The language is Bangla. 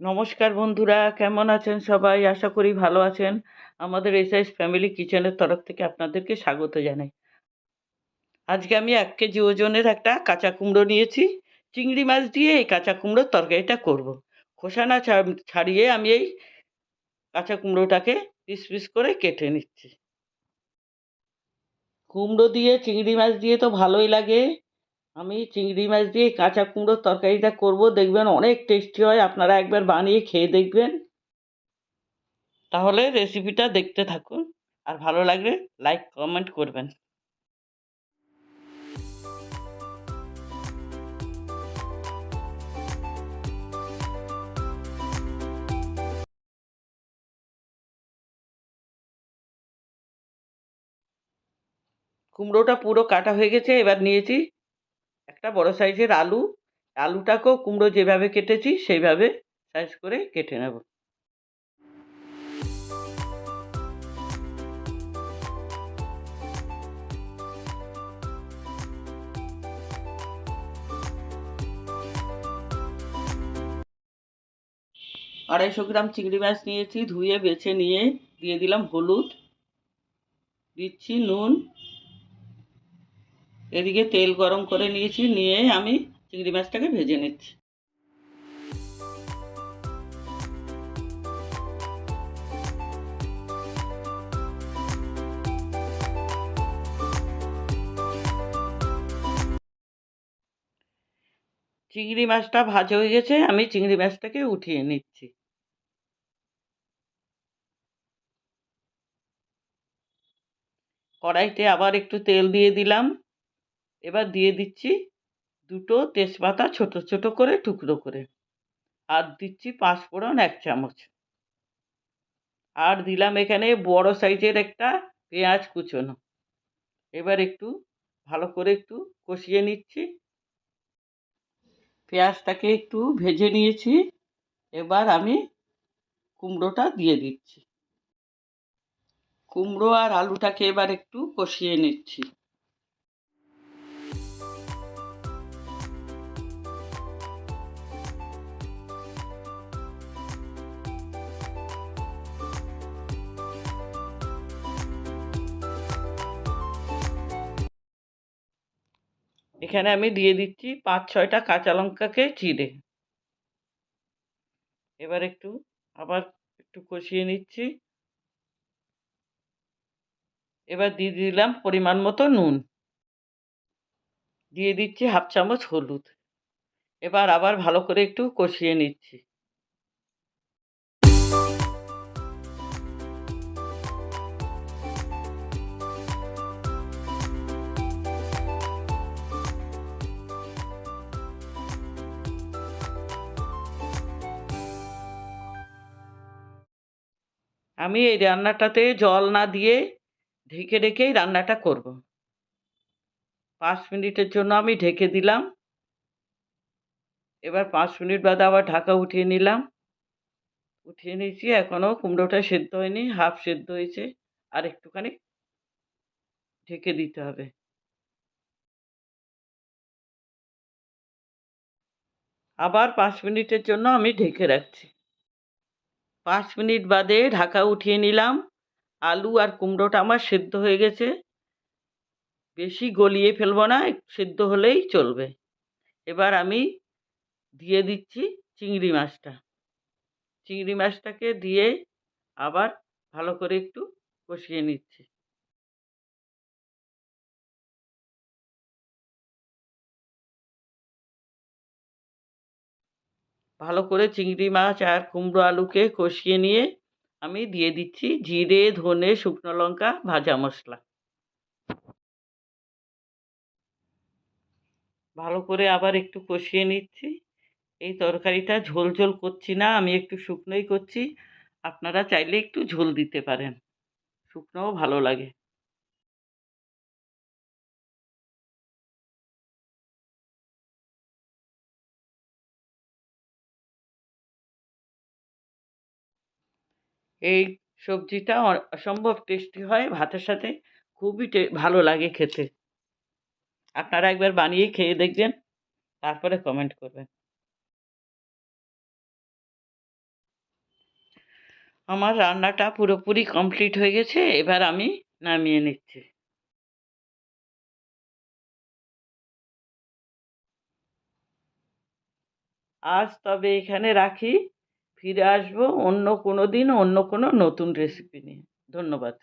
নমস্কার বন্ধুরা, কেমন আছেন সবাই? আশা করি ভালো আছেন। আমাদের এসআইস ফ্যামিলি কিচেনের তরফ থেকে আপনাদেরকে স্বাগত জানাই। আজকে আমি এক কেজি ওজনের একটা কাঁচা কুমড়ো নিয়েছি। চিংড়ি মাছ দিয়ে এই কাঁচা কুমড়োর তরকারিটা করব। খোসা না ছাড়িয়ে আমি এই কাঁচা কুমড়োটাকে পিস পিস করে কেটে নিচ্ছি। কুমড়ো দিয়ে, চিংড়ি মাছ দিয়ে তো ভালোই লাগে। আমি চিংড়ি মাছ দিয়ে কাঁচা কুমড়োর তরকারিটা করব, দেখবেন অনেক টেস্টি হয়, আপনারা একবার বানিয়ে খেয়ে দেখবেন। তাহলে রেসিপিটা দেখতে থাকুন, আর ভালো লাগলে লাইক কমেন্ট করবেন। কুমড়োটা পুরো কাটা হয়ে গেছে, এবার নিয়েছি একটা বড় সাইজের আলু, আলুটাকেও কুমড়ো যেভাবে কেটেছি, সেইভাবে সাইজ করে কেটে নেব। আড়াইশো গ্রাম চিংড়ি মাছ নিয়েছি, ধুয়ে বেছে নিয়ে দিয়ে দিলাম হলুদ, দিচ্ছি নুন এদিকে তেল গরম করে নিয়েছি, নিয়ে আমি চিংড়ি মাছটাকে ভেজে নিচ্ছি। চিংড়ি মাছটা ভাজা হয়ে গেছে, আমি চিংড়ি মাছটাকে উঠিয়ে নিচ্ছি। কড়াইতে আবার একটু তেল দিয়ে দিলাম। এবার দিয়ে দিচ্ছি দুটো তেজপাতা ছোট ছোট করে, টুকরো করে। আর দিচ্ছি পাঁচফোড়ন এক চামচ। আর দিলাম এখানে বড় সাইজের একটা পেঁয়াজ কুচোনো। এবার একটু ভালো করে একটু কষিয়ে নিচ্ছি। পেঁয়াজটাকে একটু ভেজে নিয়েছি। এবার আমি কুমড়োটা দিয়ে দিচ্ছি। কুমড়ো আর আলুটাকে এবার একটু কষিয়ে নিচ্ছি। এখানে আমি দিয়ে দিচ্ছি পাঁচ, ছয়টা কাঁচা লঙ্কাকে চিড়ে। এবার একটু আবার একটু কষিয়ে নিচ্ছি। এবার দিয়ে দিলাম পরিমাণ মতো নুন। দিয়ে দিচ্ছি হাফ চামচ হলুদ। এবার আবার ভালো করে একটু কষিয়ে নিচ্ছি। আমি এই রান্নাটাতে জল না দিয়ে ঢেকে ঢেকেই রান্নাটা করব। পাঁচ মিনিটের জন্য আমি ঢেকে দিলাম। এবার পাঁচ মিনিট বাদে আবার ঢাকা উঠিয়ে নিলাম। উঠিয়ে নিয়েছি এখনও কুমড়োটা সেদ্ধ হয়নি, হাফ সেদ্ধ হয়েছে। আর একটুখানি ঢেকে দিতে হবে। আবার পাঁচ মিনিটের জন্য আমি ঢেকে রাখছি। পাঁচ মিনিট বাদে ঢাকা উঠিয়ে নিলাম। আলু আর কুমড়োটা আমার সেদ্ধ হয়ে গেছে। বেশি গলিয়ে ফেলব না সেদ্ধ হলেই চলবে। এবার আমি দিয়ে দিচ্ছি চিংড়ি মাছটা। চিংড়ি মাছটাকে দিয়ে আবার ভালো করে একটু কষিয়ে নিচ্ছি। ভালো করে চিংড়ি মাছ আর কুমড়ো আলুকে কষিয়ে নিয়ে আমি দিয়ে দিচ্ছি জিরে, ধনে, শুকনো লঙ্কা, ভাজা মশলা। ভালো করে আবার একটু কষিয়ে নিচ্ছি। এই তরকারিটা ঝোল ঝোল করছি না, আমি একটু শুকনোই করছি। আপনারা চাইলে একটু ঝোল দিতে পারেন। শুকনোও ভালো লাগে। এই সবজিটা অসম্ভব টেস্টি হয় ভাতের সাথে। খুবই ভালো লাগে খেতে। আপনারা একবার বানিয়ে খেয়ে দেখবেন, তারপরে কমেন্ট করবেন। আমার রান্নাটা পুরোপুরি কমপ্লিট হয়ে গেছে, এবার আমি নামিয়ে নিচ্ছি। আজ তবে এখানে রাখি। ফিরে আসব অন্য কোনো দিন অন্য কোনো নতুন রেসিপি নিয়ে। ধন্যবাদ।